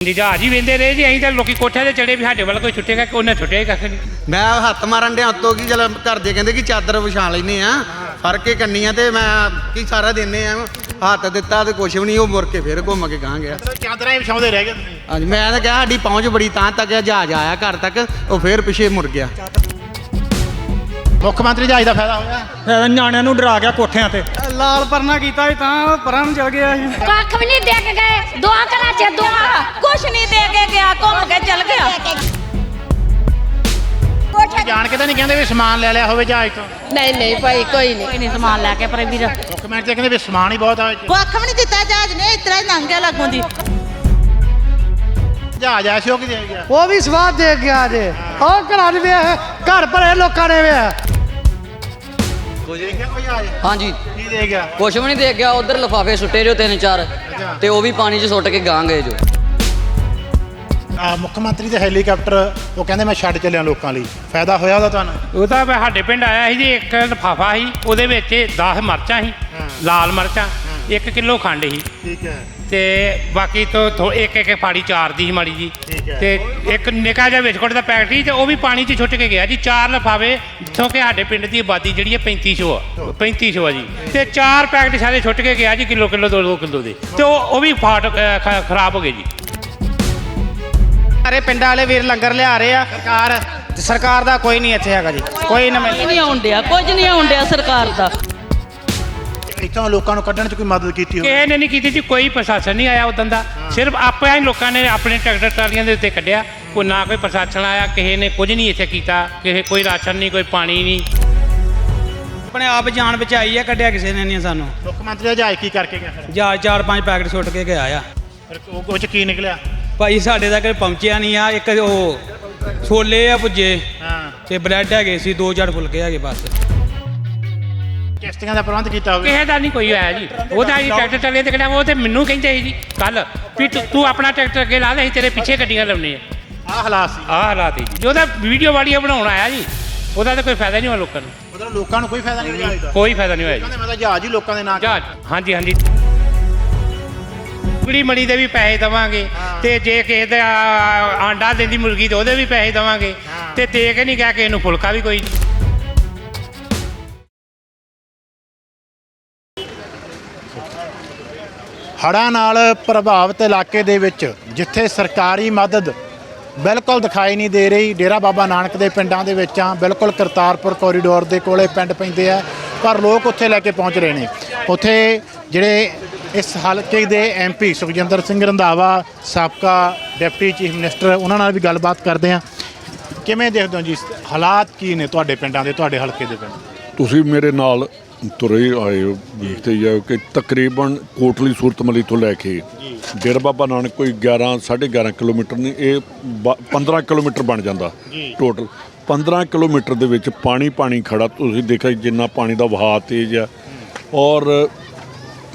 ਦੀ ਜਹਾਜ਼ ਹੀ ਵੇਂਦੇ ਰਹੇ ਜੀ ਅਸੀਂ ਤਾਂ ਲੋਕੀ ਕੋਠਿਆਂ ਤੇ ਚੜੇ ਵੀ ਸਾਡੇ ਵੱਲ ਕੋਈ ਛੁੱਟੇਗਾ ਕਿ ਉਹਨੇ ਛੁੱਟਿਆ ਹੀ ਕੱਖ ਨਹੀਂ? ਮੈਂ ਹੱਥ ਮਾਰਨ ਡਿਆ ਉੱਤੋਂ ਕੀ ਚਲ ਘਰ ਦੇ ਕਹਿੰਦੇ ਕਿ ਚਾਦਰ ਵਿਛਾ ਲੈਨੇ ਆ ਫੜ ਕੇ ਕੰਨੀਆਂ ਤੇ ਮੈਂ ਕੀ ਸਾਰਾ ਦਿੰਨੇ ਆ ਹੱਥ ਦਿੱਤਾ ਤੇ ਕੁਛ ਵੀ ਨਹੀਂ ਉਹ ਮੁੜ ਕੇ ਫਿਰ ਘੁੰਮ ਕੇ ਗਾਂ ਗਿਆ। ਚਾਦਰਾਂ ਹੀ ਵਿਛਾਉਂਦੇ ਰਹਿ ਗਏ ਤੁਸੀਂ? ਹਾਂਜੀ ਮੈਂ ਤਾਂ ਕਿਹਾ ਸਾਡੀ ਪਹੁੰਚ ਬੜੀ ਤਾਂ ਤੱਕ ਆ, ਜਹਾਜ਼ ਆਇਆ ਘਰ ਤੱਕ ਉਹ ਫਿਰ ਪਿੱਛੇ ਮੁੜ ਗਿਆ। ਮੁੱਖ ਮੰਤਰੀ ਜਹਾਜ਼ ਦਾ ਫਾਇਦਾ ਹੋਇਆ। ਫਿਰ ਨਿਆਣਿਆਂ ਨੂੰ ਡਰਾ ਗਿਆ ਕੋਠਿਆਂ ਤੇ। ਲਾਲ ਪਰਨਾ ਕੀਤਾ ਸੀ ਤਾਂ ਪਰਾਂ ਨੂੰ ਚਲ ਗਿਆ ਸੀ ਕੱਖ ਵੀ ਨਹੀਂ ਦੇ ਕੇ ਗਏ। ਦੁਆ ਕਰਾ ਚ ਦੁਆ। ਕੁਛ ਨਹੀਂ ਦੇ ਕੇ ਗਿਆ ਘੁੰਮ ਕੇ ਚਲ ਗਿਆ। ਜਾਣ ਕੇ ਤਾਂ ਨਹੀਂ ਕਹਿੰਦੇ ਵੀ ਸਮਾਨ ਲੈ ਲਿਆ ਹੋਵੇ ਜਹਾਜ਼ ਤੋਂ? ਨਹੀਂ ਨਹੀਂ ਭਾਈ ਕੋਈ ਨਹੀਂ। ਕੋਈ ਨਹੀਂ ਸਮਾਨ ਲੈ ਕੇ ਪਰ ਵੀਰ। ਮੁੱਖ ਮੰਤਰੀ ਕਹਿੰਦੇ ਵੀ ਸਮਾਨ ਹੀ ਬਹੁਤ ਆ। ਕੁੱਖ ਵੀ ਨਹੀਂ ਦਿੱਤਾ ਜਹਾਜ਼ ਨੇ ਇਤਰਾ ਹੀ ਲੰਘ ਗਿਆ ਲੱਗੋਂ ਦੀ। ਜਹਾਜ਼ ਆਇਆ ਸੀ ਉਹ ਗਿਆ। ਉਹ ਵੀ ਸਵਾਦ ਦੇ ਗਿਆ ਜੇ। ਉਹ ਘਰਾਂ ਦੇ ਵੇਖ ਘਰ ਭਰੇ ਲੋਕਾਂ ਨੇ ਵੇਖ ਦੇਖਿਆ ਕੋਈ ਜਹਾਜ਼ ਹਾਂਜੀ। ਕੀ ਦੇ ਗਿਆ? ਕੁਛ ਵੀ ਨਹੀਂ ਦੇ ਗਿਆ ਉਧਰ ਲਫਾਫੇ ਸੁੱਟੇ ਜੋ ਤਿੰਨ ਚਾਰ। ਤੇ ਉਹ ਵੀ ਪਾਣੀ 'ਚ ਸੁੱਟ ਕੇ ਗਾਂ ਗਏ ਜੋ। ਆ ਮੁੱਖ ਮੰਤਰੀ ਦੇ ਹੈਲੀਕਾਪਟਰ ਉਹ ਕਹਿੰਦੇ ਮੈਂ ਛੱਡ ਚੱਲਿਆ ਲੋਕਾਂ ਲਈ। ਫਾਇਦਾ ਹੋਇਆ ਉਹਦਾ ਤੁਹਾਨੂੰ? ਉਹ ਤਾਂ ਵੀ ਸਾਡੇ ਪਿੰਡ ਆਇਆ ਸੀ ਜੀ ਇੱਕ ਲਿਫਾਫਾ ਸੀ ਉਹਦੇ ਵਿੱਚ 10 ਮਰਚਾਂ ਸੀ ਲਾਲ ਮਰਚਾਂ। 1 ਕਿਲੋ ਖੰਡ ਸੀ। ਠੀਕ ਹੈ। ਤੇ ਬਾਕੀ ਤੋਂ ਇੱਕ ਇੱਕ ਫਾੜੀ ਚਾਰ ਦੀ ਸੀ ਮਾੜੀ ਜੀ। ਠੀਕ ਹੈ। ਤੇ ਇੱਕ ਨਿੱਕਾ ਜਿਹਾ ਬਿਸਕੁਟ ਦਾ ਪੈਕਟ ਸੀ ਤੇ ਉਹ ਵੀ ਪਾਣੀ 'ਚ ਛੁੱਟ ਕੇ ਗਿਆ ਜੀ। ਚਾਰ ਲਿਫਾਫੇ ਜਿੱਥੋਂ ਕਿ ਸਾਡੇ ਪਿੰਡ ਦੀ ਆਬਾਦੀ ਜਿਹੜੀ ਹੈ 3500 ਆ। 3500 ਆ ਜੀ। ਤੇ ਚਾਰ ਪੈਕਟ ਸਾਰੇ ਛੁੱਟ ਕੇ ਗਿਆ ਜੀ ਕਿਲੋ ਕਿਲੋ ਦੋ ਦੋ ਕਿਲੋ ਦੇ। ਤੇ ਉਹ ਉਹ ਵੀ ਫਾਟ ਖਰਾਬ ਹੋ ਗਏ ਜੀ। ਸਾਰੇ ਪਿੰਡਾਂ ਵਾਲੇ ਵੀਰ ਲੰਗਰ ਲਿਆ ਰਹੇ ਆ। ਸਰਕਾਰ ਸਰਕਾਰ ਦਾ ਕੋਈ ਨਹੀਂ ਇੱਥੇ ਹੈਗਾ ਜੀ। ਕੋਈ ਨਾ ਕੁਝ ਨਹੀਂ ਆਉਂਦਿਆ ਕੁਝ ਨਹੀਂ ਆਉਂਦਿਆ ਸਰਕਾਰ ਦਾ। ਇੱਥੋਂ ਲੋਕਾਂ ਨੂੰ ਕੱਢਣ 'ਚ ਕੋਈ ਮਦਦ ਕੀਤੀ ਹੋਵੇ? ਕਿਸੇ ਨੇ ਨਹੀਂ ਕੀਤੀ ਜੀ ਕੋਈ ਪ੍ਰਸ਼ਾਸਨ ਨਹੀਂ ਆਇਆ ਉਦੋਂ ਦਾ। ਸਿਰਫ ਆਪਾਂ ਹੀ ਲੋਕਾਂ ਨੇ ਆਪਣੇ ਟਰੈਕਟਰ ਟਰਾਲੀਆਂ ਦੇ ਉੱਤੇ ਕੱਢਿਆ। ਕੋਈ ਨਾ ਕੋਈ ਪ੍ਰਸ਼ਾਸਨ ਆਇਆ ਕਿਸੇ ਨੇ ਕੁਝ ਨਹੀਂ ਇੱਥੇ ਕੀਤਾ। ਕਿਸੇ ਕੋਈ ਰਾਸ਼ਨ ਨਹੀਂ ਕੋਈ ਪਾਣੀ ਨਹੀਂ। ਆਪਣੇ ਆਪ ਜਾਨ ਬਚਾਈ ਆ ਕੱਢਿਆ ਕਿਸੇ ਨੇ ਨਹੀਂ ਸਾਨੂੰ। ਮੁੱਖ ਮੰਤਰੀ ਜਹਾਜ਼ ਕੀ ਕਰਕੇ ਗਿਆ ਫਿਰ? ਜਹਾਜ਼ ਚਾਰ ਪੰਜ ਪੈਕਟ ਸੁੱਟ ਕੇ ਗਿਆ ਆ। ਫਿਰ ਉਹ ਉਹ 'ਚ ਕੀ ਨਿਕਲਿਆ? ਭਾਈ ਸਾਡੇ ਤੱਕ ਪਹੁੰਚਿਆ ਨਹੀਂ ਆ ਇੱਕ ਉਹ ਛੋਲੇ ਆ ਪੁੱਜੇ ਹਾਂ। ਤੇ ਬ੍ਰੈਡ ਹੈਗੇ ਸੀ ਦੋ ਚਾਰ ਫੁਲਕੇ ਹੈਗੇ ਬਸ। ਕਿਸ਼ਤੀਆਂ ਦਾ ਪ੍ਰਬੰਧ ਕੀਤਾ ਹੋਵੇ। ਕਿਸੇ ਦਾ ਨਹੀਂ ਕੋਈ ਆਇਆ ਜੀ। ਉਹਦਾ ਜੀ ਟਰੈਕਟਰ ਚੱਲੇ ਤੇ ਕਿਹੜਾ ਉਹ ਤੇ ਮੈਨੂੰ ਕਹਿੰਦੇ ਸੀ ਜੀ ਕੱਲ ਵੀ ਤੂੰ- ਤੂੰ ਆਪਣਾ ਟਰੈਕਟਰ ਅੱਗੇ ਲਾ ਲੈ ਅਸੀਂ ਤੇਰੇ ਪਿੱਛੇ ਗੱਡੀਆਂ ਲਾਉਣੇ ਆ। ਆਹ ਹਾਲਾਤ ਸੀ। ਆਹ ਹਾਲਾਤ ਹੈ ਜੀ। ਉਹਦਾ ਵੀਡੀਓ ਵਾਡੀਓ ਬਣਾਉਣ ਆਇਆ ਜੀ। ਉਹਦਾ ਤਾਂ ਕੋਈ ਫਾਇਦਾ ਨਹੀਂ ਹੋਇਆ ਲੋਕਾਂ ਨੂੰ। ਮਤਲਬ ਲੋਕਾਂ ਨੂੰ ਕੋਈ ਫਾਇਦਾ ਨਹੀਂ ਦਾ ਕੋਈ ਫਾਇਦਾ ਨਹੀਂ ਹੋਇਆ ਜੀ। ਕਹਿੰਦੇ ਮੈਂ ਤਾਂ ਜਹਾਜ਼ ਹੀ ਲੋਕਾਂ ਦੇ ਨਾਂ ਜਹਾਜ਼ ਹਾਂਜੀ ਹਾਂਜੀ। ਕੁੜੀ ਮਣੀ ਦੇ ਵੀ ਪੈਸੇ ਦਵਾਂਗੇ ਤੇ ਜੇ ਕਿਸੇ ਦਾ ਆਂਡਾ ਦਿੰਦੀ ਮੁਰਗੀ ਤੇ ਉਹਦੇ ਵੀ ਪੈਸੇ ਦਵਾਂਗੇ ਤੇ ਦੇ ਕੇ ਨਹੀਂ ਗਿਆ ਕਿਸੇ ਨੂੰ ਫੁਲਕਾ ਵੀ ਕੋਈ ਨਹੀਂ। ਹੜ੍ਹਾਂ ਨਾਲ ਪ੍ਰਭਾਵਿਤ ਇਲਾਕੇ ਦੇ ਵਿੱਚ, ਜਿੱਥੇ ਸਰਕਾਰੀ ਮਦਦ ਬਿਲਕੁਲ ਦਿਖਾਈ ਨਹੀਂ ਦੇ ਰਹੀ, ਡੇਰਾ ਬਾਬਾ ਨਾਨਕ ਦੇ ਪਿੰਡਾਂ ਦੇ ਵਿੱਚ ਆ ਬਿਲਕੁਲ ਕਰਤਾਰਪੁਰ ਕੋਰੀਡੋਰ ਦੇ ਕੋਲੇ ਪਿੰਡ ਪੈਂਦੇ ਆ, ਪਰ ਲੋਕ ਉੱਥੇ ਲੈ ਕੇ ਪਹੁੰਚ ਰਹੇ ਨੇ। ਉੱਥੇ ਜਿਹੜੇ ਇਸ ਹਲਕੇ ਦੇ ਐਮਪੀ ਸੁਖਜਿੰਦਰ ਸਿੰਘ ਰੰਧਾਵਾ, ਸਾਬਕਾ ਡਿਪਟੀ ਚੀਫ ਮਿਨਿਸਟਰ, ਉਹਨਾਂ ਨਾਲ ਵੀ ਗੱਲਬਾਤ ਕਰਦੇ ਆ ਕਿਵੇਂ ਦੇਖਦੇ ਹੋ ਜੀ, ਹਾਲਾਤ ਕੀ ਨੇ ਤੁਹਾਡੇ ਪਿੰਡਾਂ ਦੇ, ਤੁਹਾਡੇ ਹਲਕੇ ਦੇ ਪਿੰਡ? ਤੁਸੀਂ ਮੇਰੇ ਨਾਲ ਤੁਰੇ ਆਏ ਹੋ ਦੇਖਦੇ ਜਾਓ ਕਿ ਤਕਰੀਬਨ ਕੋਟਲੀ ਸੂਰਤਮਲੀ ਤੋਂ ਲੈ ਕੇ ਡੇਰਾ ਬਾਬਾ ਨਾਨਕ ਕੋਈ 11 11.5 ਕਿਲੋਮੀਟਰ ਨਹੀਂ ਇਹ ਬ- 15 ਕਿਲੋਮੀਟਰ ਬਣ ਜਾਂਦਾ ਟੋਟਲ। 15 ਕਿਲੋਮੀਟਰ ਦੇ ਵਿੱਚ ਪਾਣੀ ਪਾਣੀ ਖੜਾ ਤੁਸੀਂ ਦੇਖਿਆ ਜਿੰਨਾ ਪਾਣੀ ਦਾ ਵਹਾਅ ਤੇਜ਼ ਆ। ਔਰ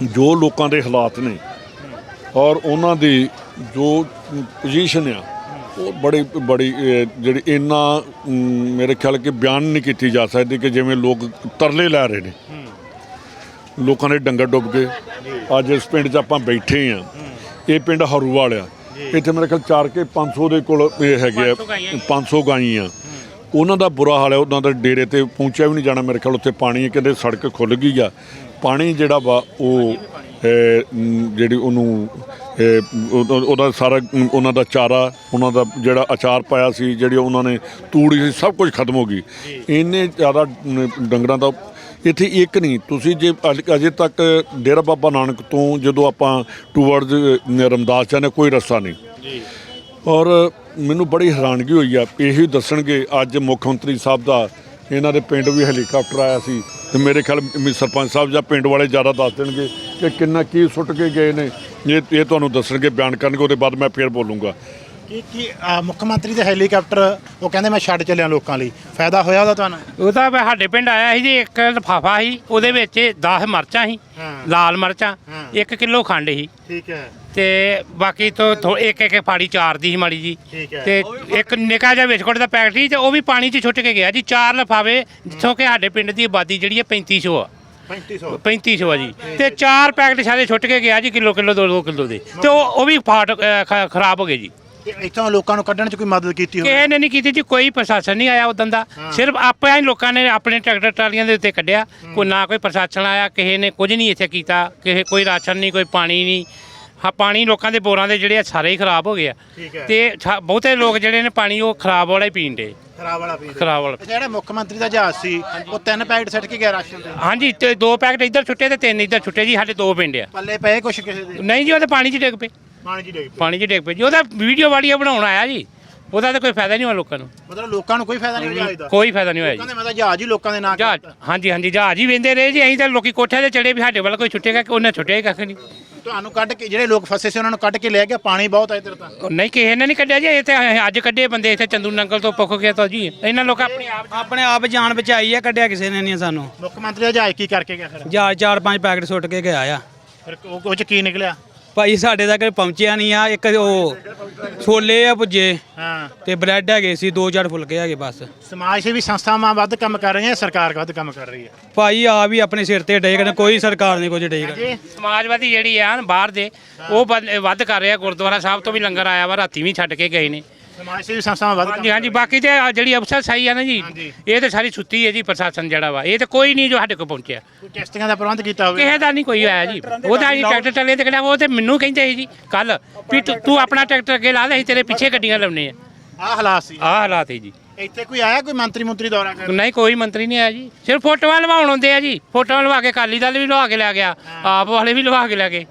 ਜੋ ਲੋਕਾਂ ਦੇ ਹਾਲਾਤ ਨੇ ਔਰ ਉਹਨਾਂ ਦੀ ਜੋ ਪੋਜੀਸ਼ਨ ਆ ਉਹ ਬੜੀ ਬੜੀ ਜਿਹੜੀ ਇੰਨਾ ਮੇਰੇ ਖਿਆਲ ਕਿ ਬਿਆਨ ਨਹੀਂ ਕੀਤੀ ਜਾ ਸਕਦੀ ਕਿ ਜਿਵੇਂ ਲੋਕ ਤਰਲੇ ਲੈ ਰਹੇ ਨੇ। ਲੋਕਾਂ ਦੇ ਡੰਗਰ ਡੁੱਬ ਗਏ। ਅੱਜ ਇਸ ਪਿੰਡ 'ਚ ਆਪਾਂ ਬੈਠੇ ਆ ਇਹ ਪਿੰਡ ਹਰੂਵਾਲ ਆ ਇੱਥੇ ਮੇਰੇ ਖਿਆਲ 4 ਕੇ 500 ਦੇ ਕੋਲ ਇਹ ਹੈਗੇ ਆ। 500 ਗਾਈਆਂ। ਉਹਨਾਂ ਦਾ ਬੁਰਾ ਹਾਲ ਹੈ। ਉਹਨਾਂ ਦਾ ਡੇਰੇ ਤੇ ਪਹੁੰਚਿਆ ਵੀ ਨਹੀਂ ਜਾਣਾ। ਮੇਰੇ ਖਿਆਲ ਉੱਥੇ ਪਾਣੀ ਕਹਿੰਦੇ ਸੜਕ ਖੁੱਲ ਗਈ ਆ। ਪਾਣੀ ਜਿਹੜਾ ਵਾ ਉਹ ਜਿਹੜੀ ਉਹਨੂੰ ਉਹਦਾ ਸਾਰਾ ਉਹਨਾਂ ਦਾ ਚਾਰਾ ਉਹਨਾਂ ਦਾ ਜਿਹੜਾ ਅਚਾਰ ਪਾਇਆ ਸੀ ਜਿਹੜੀ ਉਹਨਾਂ ਨੇ ਤੂੜੀ ਸੀ ਸਭ ਕੁਝ ਖਤਮ ਹੋ ਗਈ। ਇੰਨੇ ਜ਼ਿਆਦਾ ਡੰਗਰਾਂ ਦਾ ਇੱਥੇ ਇੱਕ ਨਹੀਂ ਤੁਸੀਂ ਜੇ ਅਜ- ਤੱਕ ਡੇਰਾ ਬਾਬਾ ਨਾਨਕ ਤੋਂ ਜਦੋਂ ਆਪਾਂ ਟੂਵਰਡਸ ਰਮਦਾਸ ਜਾਂਦੇ ਕੋਈ ਰਸਤਾ ਨਹੀਂ। ਔਰ ਮੈਨੂੰ ਬੜੀ ਹੈਰਾਨਗੀ ਹੋਈ ਆ ਇਹੀ ਦੱਸਣਗੇ ਅੱਜ ਮੁੱਖ ਮੰਤਰੀ ਸਾਹਿਬ ਦਾ ਇਹਨਾਂ ਦੇ ਪਿੰਡ ਵੀ ਹੈਲੀਕਾਪਟਰ ਆਇਆ ਸੀ ਤੇ ਮੇਰੇ ਖਿਆਲ ਸਰਪੰਚ ਸਾਹਿਬ ਜਾਂ ਪਿੰਡ ਵਾਲੇ ਜ਼ਿਆਦਾ ਦੱਸ ਦੇਣਗੇ ਕਿ ਕਿੰਨਾ ਕੀ ਸੁੱਟ ਕੇ ਗਏ ਨੇ। ਇਹ ਇਹ ਤੁਹਾਨੂੰ ਦੱਸਣਗੇ, ਬਿਆਨ ਕਰਨਗੇ, ਉਹਦੇ ਬਾਅਦ ਮੈਂ ਫੇਰ ਬੋਲੂੰਗਾ। ਕੀ ਕੀ ਅਹ, ਮੁੱਖ ਮੰਤਰੀ ਦੇ ਹੈਲੀਕਾਪਟਰ ਉਹ ਕਹਿੰਦੇ ਮੈਂ ਛੱਡ ਚੱਲਿਆ ਲੋਕਾਂ ਲਈ। ਫਾਇਦਾ ਹੋਇਆ ਉਹਦਾ ਤੁਹਾਨੂੰ? ਉਹ ਤਾਂ ਸਾਡੇ ਪਿੰਡ ਆਇਆ ਸੀ ਜੀ ਇੱਕ ਲਿਫਾਫਾ ਸੀ ਉਹਦੇ ਵਿੱਚ 10 ਮਰਚਾਂ ਸੀ ਹਾਂ। ਲਾਲ ਮਰਚਾਂ ਹਾਂ। 1 ਕਿਲੋ ਖੰਡ ਸੀ। ਠੀਕ ਹੈ। ਤੇ ਬਾਕੀ ਤੋਂ ਥੋ- ਇੱਕ ਇੱਕ ਫਾੜੀ ਚਾਰ ਦੀ ਸੀ ਮਾੜੀ ਜੀ। ਠੀਕ ਹੈ। ਤੇ ਇੱਕ ਨਿੱਕਾ ਜਿਹਾ ਬਿਸਕੁਟ ਦਾ ਪੈਕਟ ਸੀ ਤੇ ਉਹ ਵੀ ਪਾਣੀ 'ਚ ਛੁੱਟ ਕੇ ਗਿਆ ਜੀ। ਚਾਰ ਲਿਫਾਫੇ ਜਿੱਥੋਂ ਕਿ ਸਾਡੇ ਪਿੰਡ ਦੀ ਆਬਾਦੀ ਜਿਹੜੀ ਹੈ 3500 ਆ। 3500 3500 ਆ ਜੀ। ਤੇ ਚਾਰ ਪੈਕਟ ਸਾਰੇ ਛੁੱਟ ਕੇ ਗਿਆ ਜੀ ਕਿਲੋ ਕਿਲੋ 2-2 ਕਿਲੋ ਦੇ। ਤੇ ਉਹ ਉਹ ਵੀ ਫਾਟ ਅ, ਖ- ਖਰਾਬ ਹੋ ਗਏ ਜੀ। ਇੱਥੋਂ ਲੋਕਾਂ ਨੂੰ ਕੱਢਣ 'ਚ ਕੋਈ ਮਦਦ ਕੀਤੀ ਹੋਵੇ? ਕਿਸੇ ਨੇ ਨਹੀਂ ਕੀਤੀ ਜੀ ਕੋਈ ਪ੍ਰਸ਼ਾਸਨ ਨਹੀਂ ਆਇਆ ਉਦੋਂ ਦਾ। ਸਿਰਫ ਆਪਾਂ ਹੀ ਲੋਕਾਂ ਨੇ ਆਪਣੇ ਟਰੈਕਟਰ ਟਰਾਲੀਆਂ ਦੇ ਉੱਤੇ ਕੱਢਿਆ। ਕੋਈ ਨਾ ਕੋਈ ਪ੍ਰਸ਼ਾਸਨ ਆਇਆ ਕਿਸੇ ਨੇ ਕੁਝ ਨਹੀਂ ਇੱਥੇ ਕੀਤਾ ਕਿਸੇ ਕੋਈ ਰਾਸ਼ਨ ਨਹੀਂ ਕੋਈ ਪਾਣੀ ਨਹੀਂ। ਹਾਂ ਪਾਣੀ ਲੋਕਾਂ ਦੇ ਬੋਰਾਂ ਦੇ ਜਿਹੜੇ ਆ ਸਾਰੇ ਹੀ ਖਰਾਬ ਹੋ ਗਏ ਆ। ਠੀਕ ਹੈ। ਤੇ ਛਾ- ਬਹੁਤੇ ਲੋਕ ਜਿਹੜੇ ਨੇ ਪਾਣੀ ਉਹ ਖਰਾਬ ਵਾਲਾ ਹੀ ਪੀਣ ਦੇ। ਖਰਾਬ ਵਾਲਾ ਪੀ ਖਰਾਬ ਵਾਲਾ ਜਿਹੜਾ ਮੁੱਖ ਮੰਤਰੀ ਦਾ ਜਹਾਜ਼ ਸੀ ਉਹ ਤਿੰਨ ਪੈਕਟ ਸੱਟ ਕੇ ਗਿਆ ਰਾਸ਼ਨ ਦੇ ਹਾਂਜੀ ਤੇ ਦੋ ਪੈਕਟ ਇੱਧਰ ਛੁੱਟੇ ਤੇ ਤਿੰਨ ਇੱਧਰ ਛੁੱਟੇ ਜੀ ਸਾਡੇ ਦੋ ਪਿੰਡ ਆ। ਪੱਲੇ ਪਏ ਕੁਛ ਕਿਸੇ ਦੇ? ਨਹੀਂ ਜੀ ਉਹਦੇ ਪਾਣੀ 'ਚ ਡਿੱਗ ਪਏ। ਪਾਣੀ 'ਚ ਡਿੱਗ ਪਏ। ਪਾਣੀ 'ਚ ਡਿੱਗ ਪਏ। ਜੀ ਉਹਦਾ ਵੀਡੀਓ ਵਾੜੀਆ ਬਣਾਉਣ ਆਇਆ ਜੀ। ਉਹਦਾ ਤਾਂ ਕੋਈ ਫਾਇਦਾ ਨਹੀਂ ਹੋਇਆ ਲੋਕਾਂ ਨੂੰ। ਮਤਲਬ ਲੋਕਾਂ ਨੂੰ ਕੋਈ ਫਾਇਦਾ ਨਹੀਂ ਜਹਾਜ਼ ਦਾ। ਕੋਈ ਫਾਇਦਾ ਨਹੀਂ ਹੋਇਆ ਜੀ। ਕਹਿੰਦੇ ਮੈਂ ਤਾਂ ਜਹਾਜ਼ ਹੀ ਲੋਕਾਂ ਦੇ ਨਾਂ ਜਹਾਜ਼ ਹਾਂਜੀ ਹਾਂਜੀ ਜਹਾਜ਼ ਹੀ ਵੇਂਦੇ ਰਹੇ ਜੀ। ਅਸੀਂ ਤਾਂ ਲੋਕੀ ਕੋਠਿਆਂ ਤੇ ਚੜੇ ਵੀ ਸਾਡੇ ਵੱਲ ਕੋਈ ਛੁੱਟੇਗਾ ਕਿ ਉਹਨੇ ਛੁੱਟਿਆ ਹੀ ਕੱਖ ਨਹੀਂ। ਤੁਹਾਨੂੰ ਕੱਢ ਕੇ ਜਿਹੜੇ ਲੋਕ ਫਸੇ ਸੀ ਉਹਨਾਂ ਨੂੰ ਕੱਢ ਕੇ ਲੈ ਗਿਆ। ਪਾਣੀ ਬਹੁਤ ਹੈ ਇੱਧਰ ਤਾਂ। ਉਹ ਨਹੀਂ ਕਿਸੇ ਨੇ ਨਹੀਂ ਕੱਢਿਆ ਜੀ। ਇਹ ਤੇ ਅੱਜ ਕੱਢੇ ਬੰਦੇ ਇੱਥੇ ਚੰਦੂ ਨੰਗਲ ਤੋਂ ਪੁੱਖ ਗਿਆ ਤਾਂ ਜੀ। ਇਹਨਾਂ ਲੋਕਾਂ ਆਪਣੀ ਆਪ ਆਪਣੇ ਆਪ ਜਾਨ ਬਚਾਈ ਆ ਕੱਢਿਆ ਕਿਸੇ ਨੇ ਨਹੀਂ ਸਾਨੂੰ। ਮੁੱਖ ਮੰਤਰੀ ਦਾ ਜਹਾਜ਼ ਕੀ ਕਰਕੇ ਗਿਆ ਫਿਰ? ਜਹਾਜ਼ ਚਾਰ ਪੰਜ ਪੈਕਟ ਸੁੱਟ ਕੇ ਗਿਆ ਆ। ਫਿਰ ਉਹ ਉਹ 'ਚ ਕੀ ਨਿਕਲਿਆ? ਭਾਈ ਸਾਡੇ ਤੱਕ ਪਹੁੰਚਿਆ ਨਹੀਂ ਆ ਇੱਕ ਉਹ ਛੋਲੇ ਆ ਭੁੱਜੇ ਹਾਂ। ਤੇ ਬ੍ਰੈਡ ਹੈਗੇ ਸੀ ਦੋ ਚਾਰ ਫੁਲਕੇ ਹੈਗੇ ਬਸ। ਸਮਾਜ ਸੇਵੀ ਸੰਸਥਾਵਾਂ ਵੱਧ ਕੰਮ ਕਰ ਰਹੀਆਂ ਸਰਕਾਰ ਵੱਧ ਕੰਮ ਕਰ ਰਹੀ ਹੈ? ਭਾਈ ਆ ਵੀ ਆਪਣੇ ਸਿਰ ਤੇ ਡੇਗ ਨੇ ਕੋਈ ਸਰਕਾਰ ਨਹੀਂ ਕੁਝ ਡੇਗ ਜੀ ਸਮਾਜਵਾਦੀ ਜਿਹੜੀ ਆ ਬਾਹਰ ਦੇ ਉਹ ਬੰਦੇ ਵੱਧ ਕਰ ਰਿਹਾ ਗੁਰਦੁਆਰਾ ਸਾਹਿਬ ਤੋਂ ਵੀ ਲੰਗਰ ਆਇਆ ਵਾ ਰਾਤੀ ਵੀ ਛੱਡ ਕੇ ਗਏ ਨੇ। ਸਮਾਜ ਸੇਵੀ ਸੰਸਥਾਵਾਂ ਵੱਧ ਹਾਂਜੀ ਹਾਂਜੀ ਬਾਕੀ ਤੇ ਆਹ ਜਿਹੜੀ ਅਫਸਰ ਸਹੀ ਆ ਨਾ ਜੀ ਹਾਂਜੀ। ਇਹ ਤੇ ਸਾਰੀ ਸੁੱਤੀ ਹੈ ਜੀ ਪ੍ਰਸ਼ਾਸਨ ਜਿਹੜਾ ਵਾ ਇਹ ਤੇ ਕੋਈ ਨਹੀਂ ਜੋ ਸਾਡੇ ਕੋਲ ਪਹੁੰਚਿਆ। ਕੋਈ ਟੈਸਟਿੰਗ ਦਾ ਪ੍ਰਬੰਧ ਕੀਤਾ ਹੋਵੇ? ਕਿਸੇ ਦਾ ਨਹੀਂ ਕੋਈ ਆਇਆ ਜੀ। ਉਹਦਾ ਜੀ ਟਰੈਕਟਰ ਚੱਲੇ ਤੇ ਕਿਹੜਾ ਉਹ ਤੇ ਮੈਨੂੰ ਕਹਿੰਦੇ ਸੀ ਜੀ ਕੱਲ ਵੀ ਤੂੰ- ਤੂੰ ਆਪਣਾ ਟਰੈਕਟਰ ਅੱਗੇ ਲਾ ਦੇ ਅਸੀਂ ਤੇਰੇ ਪਿੱਛੇ ਗੱਡੀਆਂ ਲਾਉਣੇ ਆ। ਆਹ ਹਾਲਾਤ ਸੀ। ਆਹ ਹਾਲਾਤ ਹੈ ਜੀ। ਇੱਥੇ ਕੋਈ ਆਇਆ ਕੋਈ ਮੰਤਰੀ ਮੰਤਰੀ ਦੌਰਾ ਕਰ ਨਹੀਂ ਕੋਈ ਮੰਤਰੀ ਨਹੀਂ ਆਇਆ ਜੀ। ਸਿਰਫ ਫੋਟੋਆਂ ਲਵਾਉਣ ਆਉਂਦੇ ਆ ਜੀ। ਫੋਟੋਆਂ ਲਵਾ ਕੇ ਅਕਾਲੀ ਦਲ ਵੀ ਲਵਾ ਕੇ ਲੈ ਗਿਆ ਆਪ ਵਾਲੇ ਵੀ ਲਵਾ ਕੇ ਲੈ ਗਏ।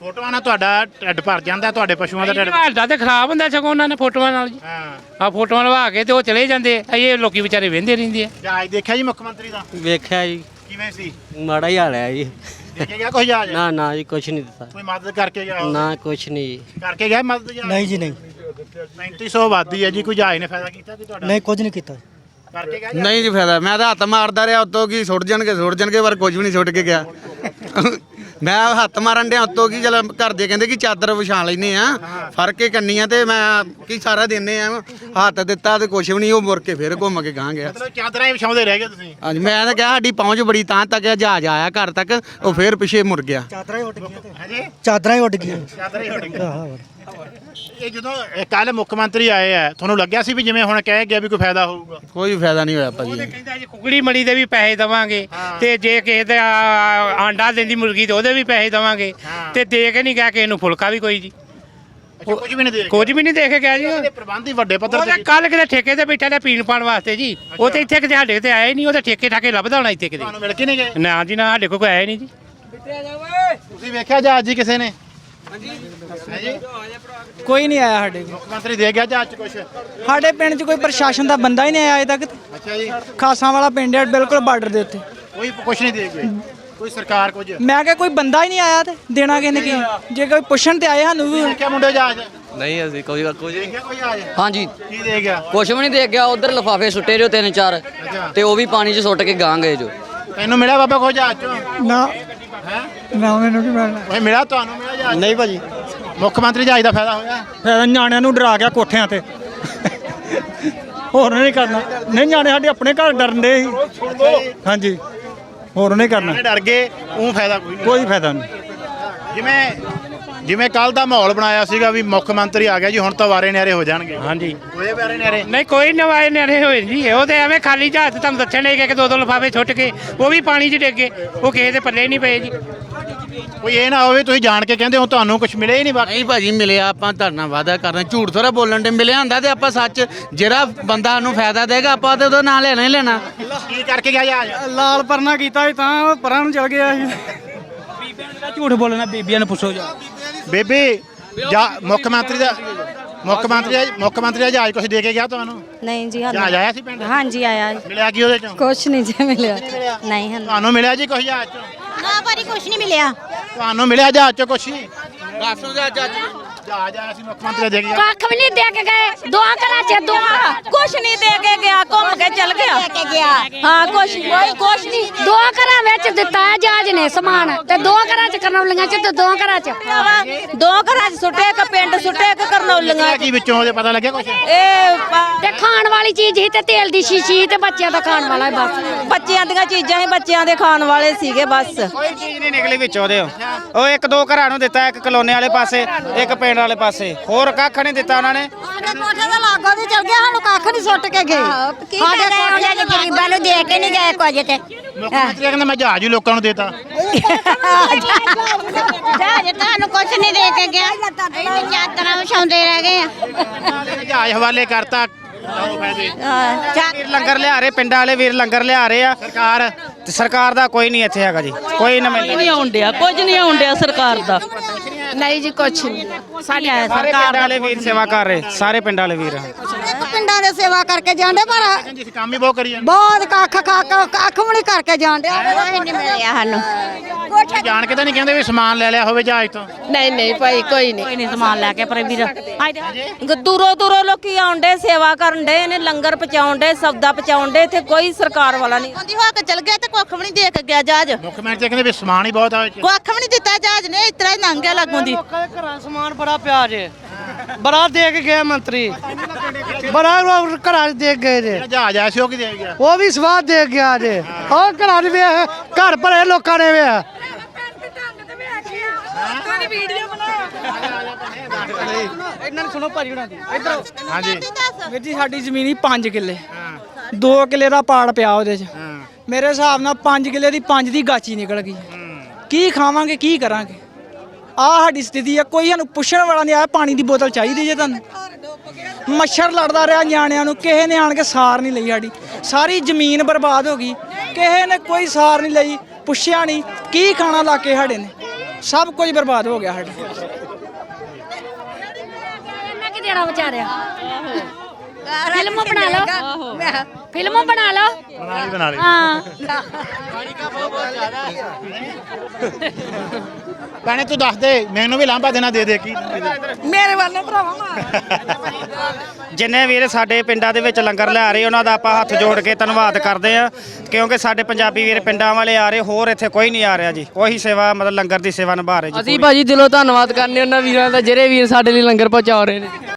ਫੋਟੋਆਂ ਨਾਲ ਤੁਹਾਡਾ ਢਿੱਡ ਭਰ ਜਾਂਦਾ ਤੁਹਾਡੇ ਪਸ਼ੂਆਂ ਦਾ ਢਿੱਡ ਹਾਲਦਾ ਤੇ ਖਰਾਬ ਹੁੰਦਾ ਸਗੋਂ ਉਹਨਾਂ ਨੇ ਫੋਟੋਆਂ ਨਾਲ ਜੀ। ਹਾਂ। ਆ ਫੋਟੋਆਂ ਲਵਾ ਕੇ ਤੇ ਉਹ ਚਲੇ ਜਾਂਦੇ ਆ। ਇਹ ਲੋਕੀ ਵਿਚਾਰੇ ਵਹਿੰਦੇ ਰਹਿੰਦੇ ਆ। ਜਹਾਜ਼ ਦੇਖਿਆ ਜੀ ਮੁੱਖ ਮੰਤਰੀ ਦਾ? ਵੇਖਿਆ ਜੀ। ਕਿਵੇਂ ਸੀ? ਮਾੜਾ ਹੀ ਹਾਲ ਹੈ ਜੀ। ਦੇਖਿਆ ਗਿਆ ਕੋਈ ਜਹਾਜ਼ ਨਾ ਨਾ ਜੀ ਕੁਛ ਨਹੀਂ ਦਿੱਤਾ। ਕੋਈ ਮਦਦ ਕਰਕੇ ਗਿਆ ਹੋਵੇ? ਨਾ ਕੁਛ ਨਹੀਂ ਕਰਕੇ ਗਿਆ ਮਦਦ ਜਹਾਜ਼ ਨਹੀਂ ਜੀ ਨਹੀਂ। 3500 ਆਬਾਦੀ ਹੈ ਜੀ ਕੋਈ ਜਹਾਜ਼ ਨੇ ਫਾਇਦਾ ਕੀਤਾ ਕਿ ਤੁਹਾਡਾ? ਨਹੀਂ ਕੁਝ ਨਹੀਂ ਕੀਤਾ। ਕਰਕੇ ਗਿਆ ਨਹੀਂ ਜੀ ਫਾਇਦਾ। ਮੈਂ ਤਾਂ ਹੱਥ ਮਾਰਦਾ ਰਿਹਾ ਉੱਤੋਂ ਕੀ ਸੁੱਟ ਜਾਣਗੇ ਸੁੱਟ ਜਾਣਗੇ ਪਰ ਕੁਝ ਵੀ ਨਹੀਂ ਸੁੱਟ ਕੇ ਗਿਆ। ਮੈਂ ਹੱਥ ਮਾਰਨ ਡਿਆ ਉੱਤੋਂ ਕੀ ਚਲ ਘਰ ਦੇ ਕਹਿੰਦੇ ਕਿ ਚਾਦਰ ਵਿਛਾ ਲੈਨੇ ਆ। ਫੜ ਕੇ ਕੰਨੀਆਂ ਤੇ ਮੈਂ ਕੀ ਸਾਰਾ ਦਿੰਨੇ ਆ ਹੱਥ ਦਿੱਤਾ ਤੇ ਕੁਝ ਵੀ ਨਹੀਂ ਉਹ ਮੁੜ ਕੇ ਫਿਰ ਘੁੰਮ ਕੇ ਗਾਂ ਗਿਆ। ਮਤਲਬ ਚਾਦਰਾਂ ਹੀ ਵਿਛਾਉਂਦੇ ਰਹਿ ਗਏ ਤੁਸੀਂ? ਹਾਂਜੀ ਮੈਂ ਤਾਂ ਕਿਹਾ ਸਾਡੀ ਪਹੁੰਚ ਬੜੀ ਤਾਂ ਤੱਕ ਆ, ਜਹਾਜ਼ ਆਇਆ ਘਰ ਤੱਕ ਉਹ ਫਿਰ ਪਿੱਛੇ ਮੁੜ ਗਿਆ। ਚਾਦਰਾਂ ਹੀ ਉੱਡ ਗਈਆਂ ਤੇ। ਹਾਂਜੀ? ਚਾਦਰਾਂ ਹੀ ਉੱਡ ਗਈਆਂ। ਚਾਦਰਾਂ ਹੀ ਉੱਡ ਗਈਆਂ। ਇਹ ਜਦੋਂ ਕੱਲ ਮੁੱਖ ਮੰਤਰੀ ਆਏ ਆ ਤੁਹਾਨੂੰ ਲੱਗਿਆ ਸੀ ਵੀ ਜਿਵੇਂ ਹੁਣ ਕਹਿ ਗਿਆ ਵੀ ਕੋਈ ਫਾਇਦਾ ਹੋਊਗਾ? ਕੋਈ ਫਾਇਦਾ ਨਹੀਂ ਹੋਇਆ ਭਾਜੀ। ਕਹਿੰਦਾ ਜੀ ਕੁਕੜੀ ਮੜੀ ਦੇ ਵੀ ਪੈਸੇ ਦਵਾਂਗੇ ਤੇ ਜੇ ਕਿਸੇ ਦੇ ਆਂਡਾ ਦਿੰਦੀ ਮੁਰਗੀ ਤੇ ਉਹਦੇ ਵੀ ਪੈਸੇ ਦਵਾਂਗੇ ਤੇ ਦੇ ਕੇ ਨਹੀਂ ਗਿਆ ਕਿਸੇ ਨੂੰ ਫੁਲਕਾ ਵੀ ਕੋਈ ਜੀ। ਕੁਝ ਵੀ ਨਹੀਂ ਦੇ ਕੁਝ ਵੀ ਨਹੀਂ ਦੇ ਕੇ ਗਿਆ ਜੀ ਇਹਦੇ ਪ੍ਰਬੰਧ ਹੀ ਵੱਡੇ ਪੱਧਰ ਉਹਦਾ ਤੇ। ਕੱਲ ਕਿਤੇ ਠੇਕੇ ਤੇ ਬੈਠਾ ਤੇ ਪੀਣ ਪਾਣ ਵਾਸਤੇ ਜੀ। ਉਹ ਤੇ ਇੱਥੇ ਕਿਤੇ ਸਾਡੇ ਤੇ ਆਇਆ ਹੀ ਨਹੀਂ ਉਹਦਾ ਠੇਕੇ ਠਾਕੇ ਲੱਭਦਾ ਹੋਣਾ ਇੱਥੇ ਕਿਤੇ। ਤੁਹਾਨੂੰ ਮਿਲ ਕੇ ਨਹੀਂ ਗਏ? ਨਾ ਜੀ ਨਾ ਸਾਡੇ ਕੋਲ ਕੋਈ ਆਇਆ ਨਹੀਂ ਜੀ। ਤੁਸੀਂ ਵੇਖਿਆ ਜੀ ਕਿਸੇ ਨੇ? ਕੋਈ ਨਹੀਂ ਆਇਆ ਸਾਡੇ ਮੁੱਖ ਮੰਤਰੀ ਦੇ ਗਿਆ ਜਹਾਜ਼ ਚ ਕੁਝ ਸਾਡੇ ਪਿੰਡ 'ਚ ਕੋਈ ਪ੍ਰਸ਼ਾਸਨ ਦਾ ਬੰਦਾ ਹੀ ਨਹੀਂ ਆਇਆ ਅਜੇ ਤੱਕ। ਅੱਛਾ ਜੀ। ਖਾਸਾਂ ਵਾਲਾ ਪਿੰਡ ਹੈ ਬਿਲਕੁਲ ਬਾਰਡਰ ਦੇ ਉੱਤੇ। ਕੋਈ ਕੁਝ ਨਹੀਂ ਦੇ ਗਏ? ਕੋਈ ਸਰਕਾਰ ਕੁਝ? ਮੈਂ ਕਿਹਾ ਕੋਈ ਬੰਦਾ ਹੀ ਨਹੀਂ ਆਇਆ ਤੇ ਦੇਣਾ ਕਿਹਨੇ ਕੀ? ਜੇ ਕੋਈ ਪੁੱਛਣ ਤੇ ਆਏ ਸਾਨੂੰ ਵੀ। ਦੇਖਿਆ ਮੁੰਡੇ ਜਹਾਜ਼ ਨਹੀਂ ਅਸੀਂ ਕੋਈ ਕੁਝ ਦੇਖਿਆ ਕੋਈ ਜਹਾਜ਼ ਹਾਂਜੀ। ਕੀ ਦੇ ਗਿਆ? ਕੁਛ ਵੀ ਨਹੀਂ ਦੇ ਗਿਆ ਉਧਰ ਲਫਾਫੇ ਸੁੱਟੇ ਜੋ ਤਿੰਨ ਚਾਰ। ਤੇ ਉਹ ਵੀ ਪਾਣੀ 'ਚ ਸੁੱਟ ਕੇ ਗਾਂ ਗਏ ਜੋ। ਤੈਨੂੰ ਮਿਲਿਆ ਬਾਬਾ ਕੋਈ ਜਹਾਜ਼ ਚੋਂ ਨਾ। ਨਾ ਮੈਨੂੰ ਕੀ ਮਿਲਣਾ। ਓਏ ਮਿਲਿਆ ਤੁਹਾਨੂੰ ਮਿਲਿਆ ਜਹਾਜ਼? ਨਹੀਂ ਭਾਜੀ। ਮੁੱਖ ਮੰਤਰੀ ਜਹਾਜ਼ ਦਾ ਫਾਇਦਾ ਹੋਇਆ? ਫਿਰ ਨਿਆਣਿਆਂ ਨੂੰ ਡਰਾ ਗਿਆ ਕੋਠਿਆਂ ਤੇ। ਹੋਰ ਨਹੀਂ ਕਰਨਾ। ਨਹੀਂ ਨਿਆਣੇ ਸਾਡੇ ਆਪਣੇ ਘਰ ਡਰਦੇ ਸੀ। ਹਾਂਜੀ। ਹੋਰ ਨਹੀਂ ਕਰਨਾ। ਡਰ ਗਏ ਉਹ ਫਾਇਦਾ ਕੋਈ ਨਹੀਂ। ਕੋਈ ਫਾਇਦਾ ਨਹੀਂ। ਜਿਵੇਂ ਜਿਵੇਂ ਕੱਲ ਦਾ ਮਾਹੌਲ ਬਣਾਇਆ ਸੀਗਾ ਵੀ ਮੁੱਖ ਮੰਤਰੀ ਆ ਗਿਆ ਜੀ ਹੁਣ ਤਾਂ ਵਾਰੇ ਨਿਆਰੇ ਹੋ ਜਾਣਗੇ। ਹਾਂਜੀ। ਹੋਏ ਵਾਰੇ ਨਿਆਰੇ? ਨਹੀਂ ਕੋਈ ਨਵਾਏ ਨਿਆਰੇ ਹੋਏ ਜੀ। ਉਹ ਤੇ ਐਵੇਂ ਖਾਲੀ ਜਹਾਜ਼ ਤੁਹਾਨੂੰ ਦੱਸਣ ਨੇ ਕਿ ਦੋ ਦੋ ਲਫਾਫੇ ਛੁੱਟ ਕੇ ਉਹ ਵੀ ਪਾਣੀ 'ਚ ਡਿੱਗੇ ਉਹ ਕਿਸੇ ਦੇ ਪੱਲੇ ਨਹੀਂ ਪਏ ਜੀ। ਕੋਈ ਇਹ ਨਾ ਹੋਵੇ ਤੁਸੀਂ ਜਾਣ ਕੇ ਕਹਿੰਦੇ ਹੋ ਤੁਹਾਨੂੰ ਕੁਝ ਮਿਲਿਆ ਹੀ ਨਹੀਂ ਬਾਕੀ। ਨਹੀਂ ਭਾਜੀ ਮਿਲਿਆ ਆਪਾਂ ਧਰਨਾ ਵਾਦਾ ਕਰਨਾ ਝੂਠ ਥੋੜਾ ਬੋਲਣ ਦੇ ਮਿਲਿਆ ਹੁੰਦਾ ਤੇ ਆਪਾਂ ਸੱਚ ਜਿਹੜਾ ਬੰਦਾ ਨੂੰ ਫਾਇਦਾ ਦੇਗਾ ਆਪਾਂ ਤੇ ਉਹਦਾ ਨਾਂ ਲੈਣਾ ਹੀ ਲੈਣਾ। ਕੀ ਕਰਕੇ ਗਿਆ ਜਹਾਜ਼ ਲਾਲ ਪਰਨਾ ਕੀਤਾ ਸੀ ਤਾਂ ਪਰਾਂ ਨੂੰ ਚਲ ਗਿਆ ਸੀ। ਝੂਠ ਬੋਲਣਾ ਬੀਬੀਆਂ ਨੂੰ ਪੁੱਛੋ ਜਾ। ਬੇਬੇ ਜਾ ਮੁੱਖ ਮੰਤਰੀ ਦਾ ਮੁੱਖ ਮੰਤਰੀ ਦਾ- ਮੁੱਖ ਮੰਤਰੀ ਦਾ ਜਹਾਜ਼ ਕੁਝ ਦੇ ਕੇ ਗਿਆ ਤੁਹਾਨੂੰ? ਨਹੀਂ ਜੀ ਜਹਾਜ਼ ਆਇਆ ਸੀ ਪਿੰਡ? ਹਾਂਜੀ ਆਇਆ। ਮਿਲਿਆ ਕੀ ਉਹਦੇ ਚੋਂ? ਕੁਛ ਨਹੀਂ ਜੀ ਮਿਲਿਆ। ਨਹੀਂ ਹਨ ਤੁਹਾਨੂੰ ਮਿਲਿਆ ਜੀ ਕੁਝ ਜਹਾਜ਼ ਚੋਂ? ਨਾ ਭਾਰੀ ਕੁਝ ਨਹੀਂ ਮਿਲਿਆ। ਤੁਹਾਨੂੰ ਮਿਲਿਆ ਜਹਾਜ਼ ਚੋਂ ਕੁਝ ਹੀ ਦੱਸੋ ਜਾ ਜੱਜ ਜਹਾਜ਼ ਆਇਆ ਸੀ ਮੁੱਖ ਮੰਤਰੀ ਦੇ ਗਿਆ ਕੱਖ ਵੀ ਨਹੀਂ ਦੇ ਕੇ ਗਏ। ਦੋ ਘਰਾਂ ਚ ਦੋ ਕੁਛ ਨਹੀਂ ਦੇ ਕੇ ਗਿਆ ਘੁੰਮ ਕੇ ਚੱਲ ਗਿਆ। ਕੇ ਗਿਆ। ਹਾਂ ਕੁਛ ਕੋਈ ਕੁਛ ਨਹੀਂ। ਦੋ ਘਰਾਂ ਵਿੱਚ ਦਿੱਤਾ ਹੈ ਜਹਾਜ਼ ਨੇ ਸਮਾਨ। ਤੇ ਦੋ ਘਰਾਂ ਚ ਕਰਨੌਲੀਆਂ ਚ ਤੇ ਦੋ ਘਰਾਂ ਚ। ਦੋ ਘਰਾਂ 'ਚ ਸੁੱਟੇ ਇੱਕ ਪਿੰਡ ਸੁੱਟੇ ਇੱਕ ਕਰਨੌਲੀਆਂ 'ਚ। ਕੀ ਵਿੱਚੋਂ ਉਹਦੇ ਪਤਾ ਲੱਗਿਆ ਕੁਛ? ਇਹ ਪ- ਤੇ ਖਾਣ ਵਾਲੀ ਚੀਜ਼ ਸੀ ਤੇ ਤੇਲ ਦੀ ਸ਼ੀਸ਼ੀ ਤੇ ਬੱਚਿਆਂ ਦਾ ਖਾਣ ਵਾਲਾ ਬਸ। ਬੱਚਿਆਂ ਦੀਆਂ ਚੀਜ਼ਾਂ ਹੀ ਬੱਚਿਆਂ ਦੇ ਖਾਣ ਵਾਲੇ ਸੀਗੇ ਬਸ। ਕੋਈ ਚੀਜ਼ ਨਹੀਂ ਨਿਕਲੀ ਵਿੱਚੋਂ ਉਹਦੇ ਉਹ ਇੱਕ ਦੋ ਘਰਾਂ ਨੂੰ ਦਿੱਤਾ ਇੱਕ ਕਲੋਨੇ ਵਾਲੇ ਪਾਸੇ ਇੱਕ ਪਿੰਡ ਵਾਲੇ ਪਾਸੇ। ਹੋਰ ਕੱਖ ਨਹੀਂ ਦਿੱਤਾ ਉਹਨਾਂ ਨੇ। ਸਾਡੇ ਕੋਠੇ ਦਾ ਲਾਗੋ ਦੀ ਚਲ ਗਿਆ ਸਾਨੂੰ ਕੱਖ ਨਹੀਂ ਸੁੱਟ ਕੇ ਗਏ। ਸਾਡੇ ਕੋਠੇ ਦੇ ਗਰੀਬਾਂ ਨੂੰ ਦੇ ਕੇ ਨਹੀਂ ਗਏ। ਕੁਝ ਤੇ। ਮੁੱਖ ਮੰਤਰੀ ਕਹਿੰਦਾ ਮੈਂ ਜਹਾਜ਼ ਹੀ ਲੋਕਾਂ ਨੂੰ ਦੇਤਾ। ਜਹਾਜ਼ ਤੁਹਾਨੂੰ ਕੁਝ ਨਹੀਂ ਦੇ ਕੇ ਗਿਆ। ਅਸੀਂ ਚਾਦਰਾਂ ਵਿਛਾਉਂਦੇ ਰਹਿ ਗਏ ਆ। ਜਹਾਜ਼ ਹਵਾਲੇ ਕਰਤਾ। ਲਓ ਫਾਇਦੇ। ਵੀਰ ਲੰਗਰ ਲਿਆ ਰਹੇ ਪਿੰਡਾਂ ਵਾਲੇ ਵੀਰ ਲੰਗਰ ਲਿਆ ਰਹੇ ਆ। ਸਰਕਾਰ। ਤੇ ਸਰਕਾਰ ਦਾ ਕੋਈ ਨਹੀਂ ਇੱਥੇ ਹੈਗਾ ਜੀ। ਕੋਈ ਨਾ ਕੁਝ ਨਹੀਂ ਆਉਂਦਿਆ ਕੁਝ ਨਹੀਂ ਆਉਂਦਿਆ ਸਰਕਾਰ ਦਾ। ਨਹੀਂ ਜੀ ਕੁਛ ਨਹੀਂ ਸਾਡੀ ਸਾਰੇ ਪਿੰਡਾਂ ਵਾਲੇ ਵੀਰ ਸੇਵਾ ਕਰ ਰਹੇ, ਸਾਰੇ ਪਿੰਡ ਵਾਲੇ ਵੀਰ। ਪਿੰਡਾਂ ਦੇ ਸੇਵਾ ਕਰਕੇ ਜਾਂਦੇ ਪਰ ਕਹਿੰਦੀ ਸੀ ਕੰਮ ਹੀ ਬਹੁਤ ਕਰੀ ਜਾਂਦੇ। ਬਹੁਤ ਕੱਖ ਖਾ ਕੇ ਕੱਖ ਵੀ ਨਹੀਂ ਕਰਕੇ ਜਾਂਦੇ ਕੋਈ ਨਹੀਂ ਮਿਲਿਆ ਸਾਨੂੰ। ਜਾਣ ਕੇ ਤਾਂ ਨਹੀਂ ਕਹਿੰਦੇ ਵੀ ਸਮਾਨ ਲੈ ਲਿਆ ਹੋਵੇ ਜਹਾਜ਼ ਤੋਂ? ਨਹੀਂ ਨਹੀਂ ਭਾਈ ਕੋਈ ਨਹੀਂ। ਕੋਈ ਨਹੀਂ ਸਮਾਨ ਲੈ ਕੇ ਪਰ ਵੀਰ। ਦੂਰੋਂ ਦੂਰੋਂ ਲੋਕੀ ਆਉਂਦੇ ਸੇਵਾ ਕਰਨ ਦੇ ਨੇ ਲੰਗਰ ਪਹੁੰਚਾਉਣ ਦੇ ਸੌਦਾ ਪਹੁੰਚਾਉਣ ਦੇ ਇੱਥੇ ਕੋਈ ਸਰਕਾਰ ਵਾਲਾ ਨਹੀਂ। ਦੀ ਹੋ ਕੇ ਚਲ ਗਿਆ ਤੇ ਕੁੱਖ ਵੀ ਨਹੀਂ ਦੇ ਕੇ ਗਿਆ ਜਹਾਜ਼। ਮੁੱਖ ਮੰਤਰੀ ਕਹਿੰਦੇ ਵੀ ਸਮਾਨ ਹੀ ਬਹੁਤ ਆ ਵਿੱਚ। ਕੁੱਖ ਵੀ ਨਹੀਂ ਦਿੱਤਾ ਜਹਾਜ਼ ਨੇ ਇਸ ਤਰ੍ਹਾਂ ਹੀ ਲੰਘ ਗਿਆ ਲਾਗੋਂ ਦੀ। ਘਰਾਂ ਸਮਾਨ ਬੜਾ ਪਿਆ ਜੇ। ਬੜਾ ਦੇ ਕੇ ਗਿਆ ਮੰਤਰੀ। ਬੜਾ ਘਰਾਂ 'ਚ ਦੇ ਗਏ ਜੇ ਜਿਹੜਾ ਜਹਾਜ਼ ਆਇਆ ਸੀ ਉਹ ਕੀ ਦੇ ਗਿਆ? ਉਹ ਵੀ ਸਵਾਦ ਦੇ ਗਿਆ ਜੇ ਉਹ ਘਰਾਂ 'ਚ ਵੇਖ ਘਰ ਭਰੇ ਲੋਕਾਂ ਨੇ ਵੇਖ। ਇਹਨਾਂ ਨੂੰ ਸੁਣੋ ਭਾਜੀ ਹੁਣਾਂ ਦੀ। ਇੱਧਰ ਹਾਂਜੀ। ਵੀਰ ਜੀ ਸਾਡੀ ਜ਼ਮੀਨ ਹੀ 5 ਕਿੱਲੇ। 2 ਕਿੱਲੇ ਦਾ ਪਾੜ ਪਿਆ ਉਹਦੇ 'ਚ। ਮੇਰੇ ਹਿਸਾਬ ਨਾਲ 5 ਕਿੱਲੇ ਦੀ 5 ਦੀ ਗਾਚੀ ਨਿਕਲ ਗਈ। ਕੀ ਖਾਵਾਂਗੇ ਕੀ ਕਰਾਂਗੇ? ਆ ਸਾਡੀ ਸਥਿਤੀ ਹੈ। ਕੋਈ ਸਾਨੂੰ ਪੁੱਛਣ ਵਾਲਾ ਨਹੀਂ ਆਇਆ ਪਾਣੀ ਦੀ ਬੋਤਲ ਚਾਹੀਦੀ ਜੇ ਤੁਹਾਨੂੰ। ਮੱਛਰ ਲੜਦਾ ਰਿਹਾ ਨਿਆਣਿਆਂ ਨੂੰ, ਕਿਸੇ ਨੇ ਆਣ ਕੇ ਸਾਰ ਨਹੀਂ ਲਈ ਸਾਡੀ। ਸਾਰੀ ਜ਼ਮੀਨ ਬਰਬਾਦ ਹੋ ਗਈ। ਕਿਸੇ ਨੇ ਕੋਈ ਸਾਰ ਨਹੀਂ ਲਈ, ਪੁੱਛਿਆ ਨਹੀਂ, ਕੀ ਖਾਣਾ ਲਾ ਕੇ ਸਾਡੇ ਨੇ? ਸਭ ਕੁਝ ਬਰਬਾਦ ਹੋ ਗਿਆ ਸਾਡਾ। ਇਹਨਾਂ ਕੀ ਦੇਣਾ ਵਿਚਾਰਿਆ। ਫਿਲਮ ਬਣਾ ਲਓ। ਫਿਲਮ ਬਣਾ ਲਓ। ਬਣਾ ਲਈ ਬਣਾ ਲਈ। ਹਾਂ। ਭੈਣੇ ਤੂੰ ਦੱਸ ਦੇ ਮੈਨੂੰ ਵੀ ਲਾਂਭਾ ਦੇਣਾ ਦੇ ਦੇ ਕੀ ਮੇਰੇ ਵੱਲੋਂ ਭਰਾਵਾ ਜਿੰਨੇ ਵੀਰ ਸਾਡੇ ਪਿੰਡਾਂ ਦੇ ਵਿੱਚ ਲੰਗਰ ਲਿਆ ਰਹੇ ਉਹਨਾਂ ਦਾ ਆਪਾਂ ਹੱਥ ਜੋੜ ਕੇ ਧੰਨਵਾਦ ਕਰਦੇ ਆ ਕਿਉਂਕਿ ਸਾਡੇ ਪੰਜਾਬੀ ਵੀਰ ਪਿੰਡਾਂ ਵਾਲੇ ਆ ਰਹੇ ਹੋਰ ਇੱਥੇ ਕੋਈ ਨਹੀਂ ਆ ਰਿਹਾ ਜੀ। ਉਹੀ ਸੇਵਾ ਮਤਲਬ ਲੰਗਰ ਦੀ ਸੇਵਾ ਨਿਭਾ ਰਹੇ ਜੀ ਅਸੀਂ ਭਾਜੀ ਦਿਲੋਂ ਧੰਨਵਾਦ ਕਰਨੇ ਉਹਨਾਂ ਵੀਰਾਂ ਦਾ ਜਿਹੜੇ ਵੀਰ ਸਾਡੇ ਲਈ ਲੰਗਰ ਪਹੁੰਚਾ ਰਹੇ ਨੇ।